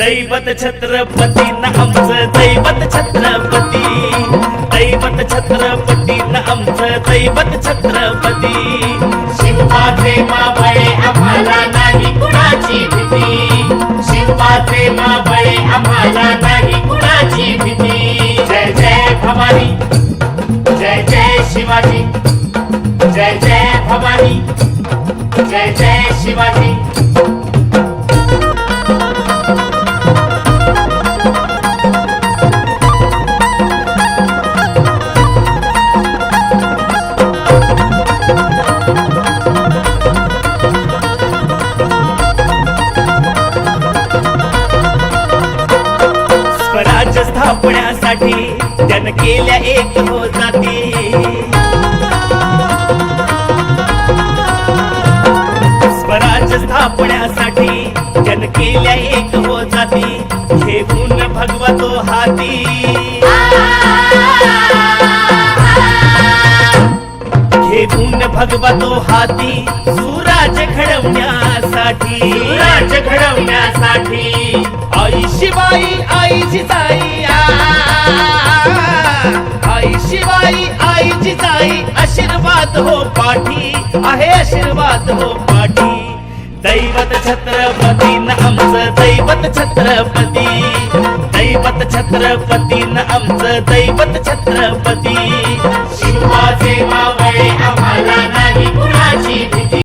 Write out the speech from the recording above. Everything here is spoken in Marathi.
दैवत छत्रपती न आमचं दैवत छत्रपती. दैवत छत्रपती न आमचं दैवत छत्रपती. शिवबाचे माबळे आम्हाला नाही कुणाची भीती. शिवपाचे माबळे थापण्यासाठी स्थापण्यासाठी त्यानं केल्या एक हो जाती. स्वराज स्थापण्यासाठी जन केल्या एक हो जाती. हे हो घेऊन भगवतो हाती. घेऊन भगवतो हाती सुराज घडवण्यासाठी. सुराज घडवण्यासाठी. आई शिवाई आशीर्वाद हो पाठी आहे आशीर्वाद हो पाठी. दैवत छत्रपती न आमचं दैवत छत्रपती. दैवत छत्रपती न आमचं दैवत छत्रपती.